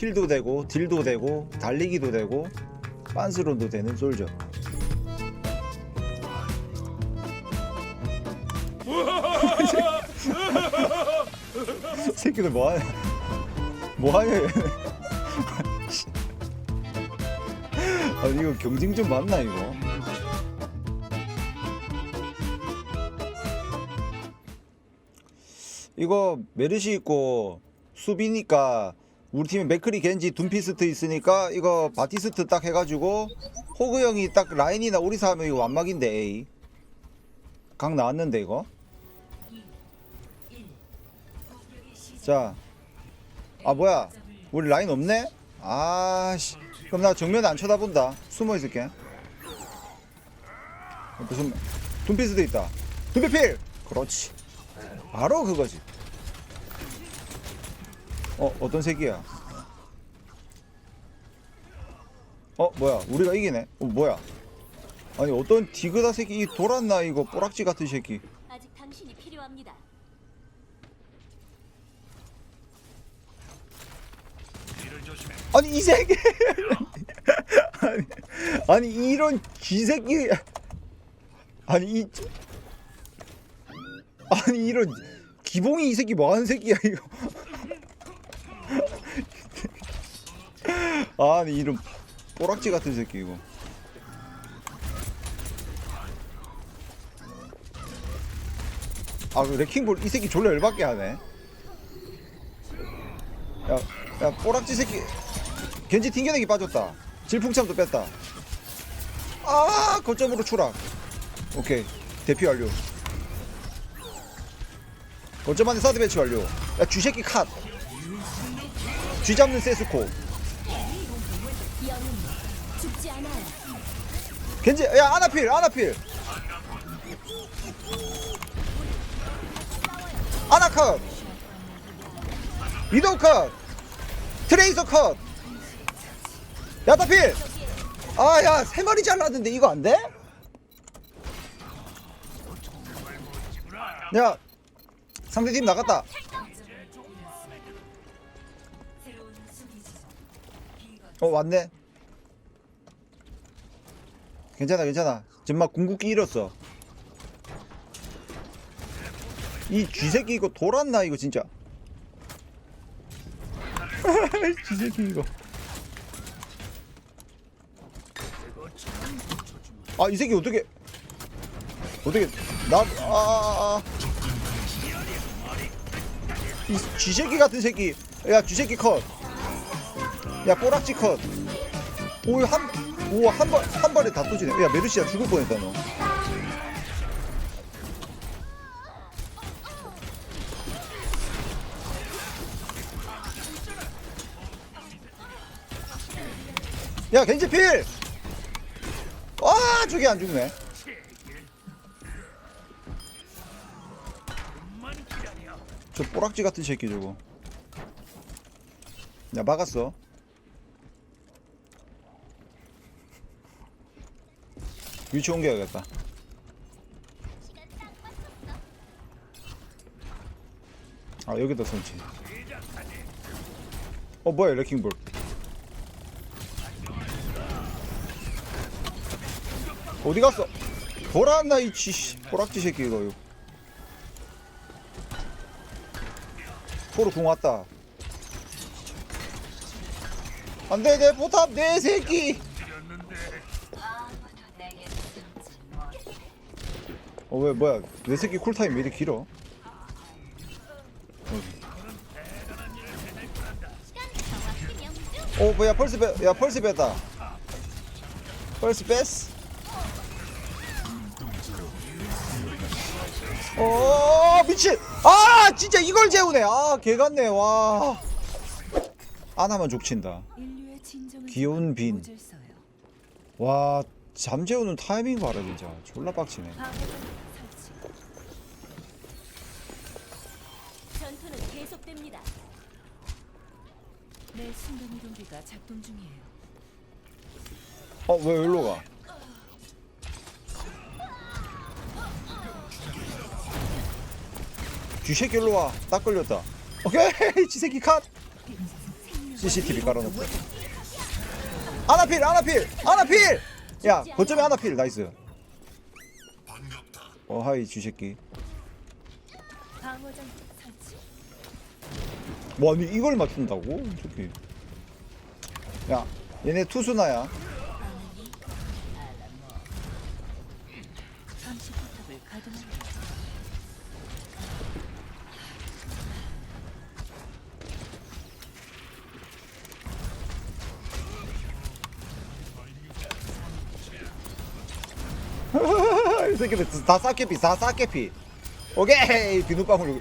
힐도 되고 딜도 되고 달리기도 되고 빤스론도 되는 솔저. 새끼들 뭐하냐? 뭐하냐. 아니 이거 경쟁 좀 맞나 이거? 이거 메르시 있고 수비니까 우리 팀에 맥크리 겐지 둠피스트 있으니까 이거 바티스트 딱 해가지고 호그 형이 딱 라인이나 하면 이거 완막인데 A 각 나왔는데 이거? 자. 아 뭐야? 우리 라인 없네? 아씨. 그럼 나 정면 안 쳐다본다. 숨어 있을게. 무슨 둠피스트 있다. 둠피필! 그렇지. 바로 그거지 어 어떤 새끼야? 어 뭐야? 우리가 이기네. 어 뭐야? 아니 어떤 디그다 새끼 이 돌았나 이거 꼬락지 같은 새끼. 아직 당신이 필요합니다. 아니 이 새끼! 아니, 아니 이런 쥐새끼! 아니 이 아니 이런 기봉이 이 새끼 뭐하는 새끼야 이거 아니 이런 꼬락지 같은 새끼 이거. 아그 레킹볼 이 새끼 졸라 열받게 하네. 야, 야 꼬락지 새끼. 겐지 튕겨내기 빠졌다. 질풍참도 뺐다. 아 거점으로 추락. 오케이. 대피 완료. 거점 안에 사드 배치 완료. 야 쥐새끼 컷. 쥐 잡는 세스코 겐지 야 아나필 아나필. 아나컷. 위도우 컷. 트레이서 컷. 야타필. 아 야 세 마리 잘랐는데 이거 안 돼? 야 상대팀 나갔다. 어 왔네 괜찮아 괜찮아. 막 궁극기 잃었어. 이 쥐새끼 이거 돌았나 이거 진짜? 쥐새끼 이거. 아 이 새끼 어떻게 어떻게 나아아아 아, 아. 이 쥐새끼 같은 새끼. 야 쥐새끼 컷야 꼬락지 컷오한 오한 발 한 발에 다 터지네. 야 메르시아 죽을 뻔했다 너. 야 겐지 필! 와 저게 안 죽네. 저 꼬락지 같은 새끼 저거. 야 막았어 위치 옮겨야겠다 아 여기다 설치 어 뭐야 레킹볼 어디 갔어? 돌아왔나 이 쥐, 꼬락지 새끼 이거. 이거. 토르 궁 왔다. 안돼 내 포탑 내 새끼. 어 왜 뭐야 내 새끼 쿨타임 왜 이렇게 길어? 어 뭐야 펄스 빼 야 펄스 뺐다. 펄스 뺐어. 어 미친 아 진짜 이걸 재우네 아 개 같네 와 하나만 족친다 인류의 진정한 귀여운 빈. 와 잠재우는 타이밍 봐라 진짜. 졸라 빡치네. 전투는 계속됩니다. 내 순간 이동기가 작동 중이에요. 어왜 여기로 가? 쥐새끼 일로 와 딱 걸렸다. 오케이 지새끼 컷. CCTV 깔아놓고. 아나필 아나필 아나필 야 거점에 아나필 나이스 어 하이 쥐새끼 방어장 설치. 뭐 아니 이걸 맞춘다고? 저기 야 얘네 투수나야 감시 포탑을 가동합니다. 새끼들 다 싹개피 다 싹개피. 오케이 비눗방울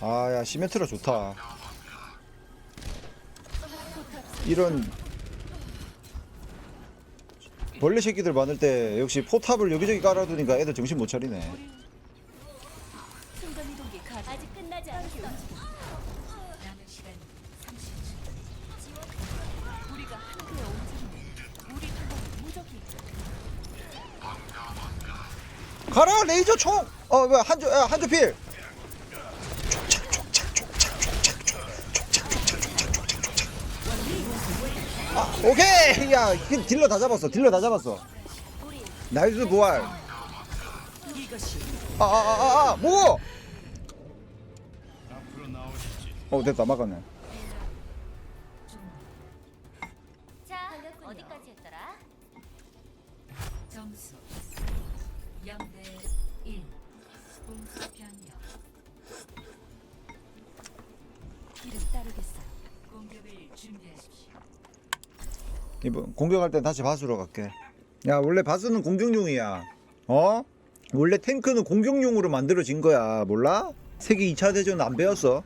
아야 시멘트라 좋다. 이런 벌레 새끼들 많을 때 역시 포탑을 여기저기 깔아두니까 애들 정신 못 차리네 가라 레이저 총! 어 뭐야 한조 야 한조 필! 아 오케이 야 힐- 딜러 다 잡았어 딜러 다 잡았어 나이스 부활 아아아아 뭐고? 어 됐다 막았네 자 어디까지 했더라? 점수 0대 1. 공수 변경. 길을 따르겠어요. 공격을 준비하십시오. 이번 공격할 땐 다시 바수로 갈게 야 원래 바수는 공격용이야 어? 원래 탱크는 공격용으로 만들어진 거야 몰라? 세계 2차 대전 안 배웠어?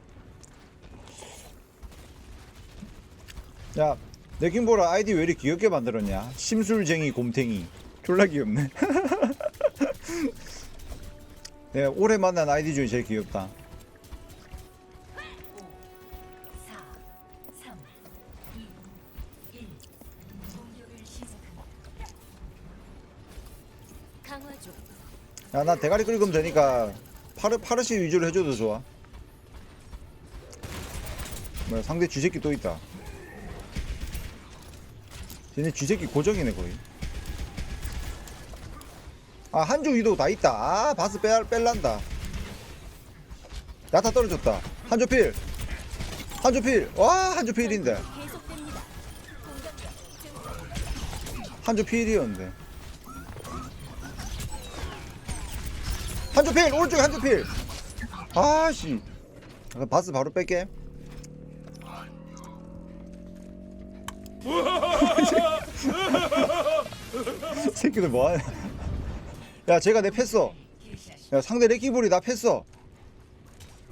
야 내킹보라 아이디 왜 이렇게 귀엽게 만들었냐 심술쟁이 곰탱이 졸라 귀엽네 내가 올해 만난 아이디 중에 제일 귀엽다 4, 3, 2, 1. 공격을 시작합니다. 강화 중. 야 나 대가리 긁으면 되니까 파르, 파르시 위주로 해줘도 좋아 뭐야 상대 쥐새끼 또 있다 쟤네 쥐새끼 고정이네 거의 아 한조 위도 다 있다. 아 바스 빼, 뺄란다. 야타 떨어졌다. 한조 필. 한조 필와 한조 필인데. 한조 필이었는데. 한조 필! 오른쪽에 한조 필! 아씨. 아, 바스 바로 뺄게. 새끼들 뭐하냐 야 제가 내 팼어 야 상대 레키볼이 나 팼어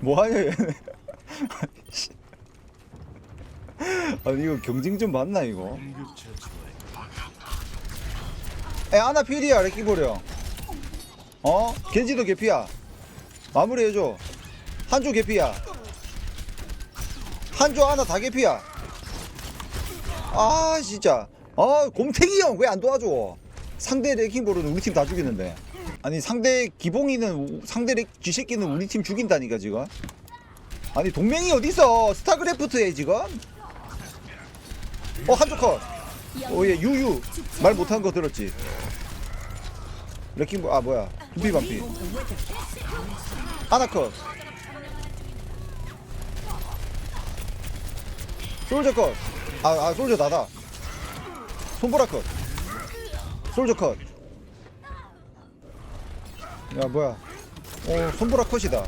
뭐하냐 얘네. 아니 이거 경쟁 좀 맞나 이거? 에 아나 필이야 레키볼이야 어? 겐지도 개피야. 마무리해줘. 한조 개피야. 한조 하나 다 개피야. 아 진짜. 아 곰탱이 형 왜 안 도와줘? 상대 레킹볼은 우리 팀 다 죽이는데 아니 상대 기봉이는 우- 상대 레 쥐새끼는 우리 팀 죽인다니까 지금. 아니 동맹이 어딨어 스타크래프트에 지금? 어 한조 컷. 오예 유유. 말 못한 거 들었지. 레킹볼 아 뭐야. 두피 반피. 아나컷. 솔저 컷. 아, 아 솔저 나다. 손보라 컷. 솔저 컷 야 뭐야? 어 손보라 컷이다.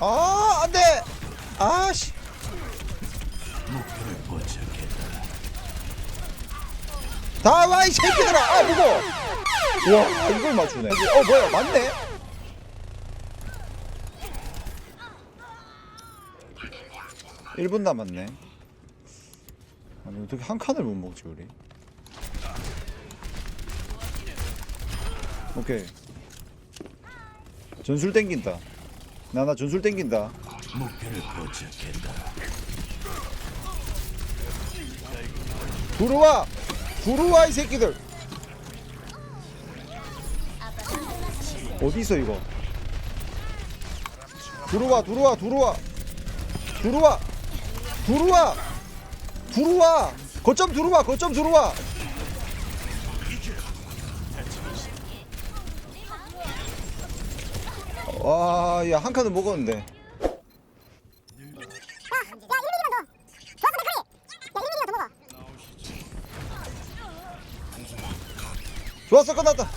아 안돼! 아씨. 다와 이 새끼들아. 아 무거 와 이걸 맞추네. 어 뭐야 맞네 일분 남았네. 아니 어떻게 한 칸을 못 먹지 우리? 오케이. 전술 땡긴다. 나나 전술 땡긴다. 목표를 포착했다. 들어와! 들어와 이 새끼들! 어디 있어 이거? 들어와 들어와 들어와! 들어와 들어와. 들어와. 거점 들어와 거점 들어와. 와야 한 칸은 먹었는데. 좋았어 끝났다.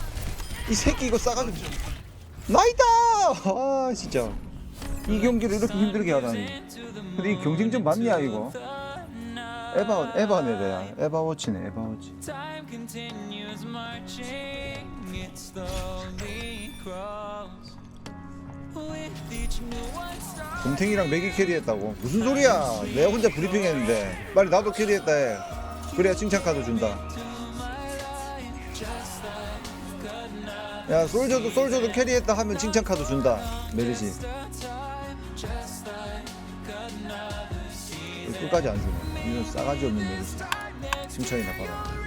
이 새끼 이거 싸가지고. 나이다! 아 진짜 이 경기를 이렇게 힘들게 하다니. 근데 이 경쟁전 맞냐 이거? 에바 에바네 래야 에바워치네 에바워치. 곰탱이랑 맥이 캐리했다고. 무슨 소리야? 내가 혼자 브리핑했는데. 빨리 나도 캐리했다 해. 그래야 칭찬 카드 준다. 야 솔저도 솔저도 캐리했다 하면 칭찬 카드 준다. 메르시 끝까지 안 주네. 이런 싸가지 없는 메르시 칭찬이나 받아